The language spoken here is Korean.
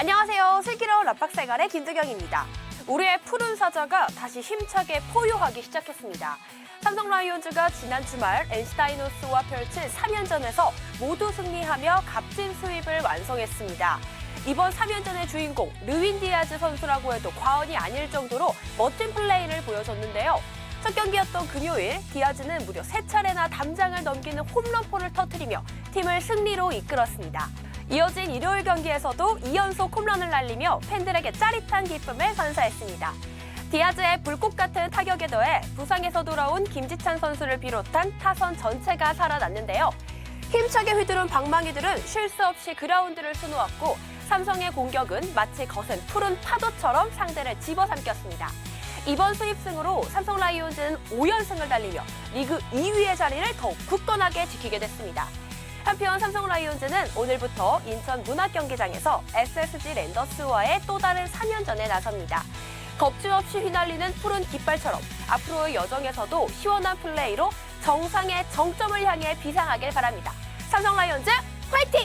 안녕하세요. 슬기로운 라팍생활의 김두경입니다. 우리의 푸른 사자가 다시 힘차게 포효하기 시작했습니다. 삼성 라이온즈가 지난 주말 NC 다이노스와 펼친 3연전에서 모두 승리하며 값진 스윕을 완성했습니다. 이번 3연전의 주인공 르윈 디아즈 선수라고 해도 과언이 아닐 정도로 멋진 플레이를 보여줬는데요. 첫 경기였던 금요일 디아즈는 무려 세 차례나 담장을 넘기는 홈런포를 터뜨리며 팀을 승리로 이끌었습니다. 이어진 일요일 경기에서도 2연속 홈런을 날리며 팬들에게 짜릿한 기쁨을 선사했습니다. 디아즈의 불꽃 같은 타격에 더해 부상에서 돌아온 김지찬 선수를 비롯한 타선 전체가 살아났는데요. 힘차게 휘두른 방망이들은 쉴 수 없이 그라운드를 수놓았고 삼성의 공격은 마치 거센 푸른 파도처럼 상대를 집어삼켰습니다. 이번 수입승으로 삼성 라이온즈는 5연승을 달리며 리그 2위의 자리를 더욱 굳건하게 지키게 됐습니다. 한편 삼성 라이온즈는 오늘부터 인천 문학경기장에서 SSG 랜더스와의 또 다른 3연전에 나섭니다. 겁주 없이 휘날리는 푸른 깃발처럼 앞으로의 여정에서도 시원한 플레이로 정상의 정점을 향해 비상하길 바랍니다. 삼성 라이온즈 화이팅!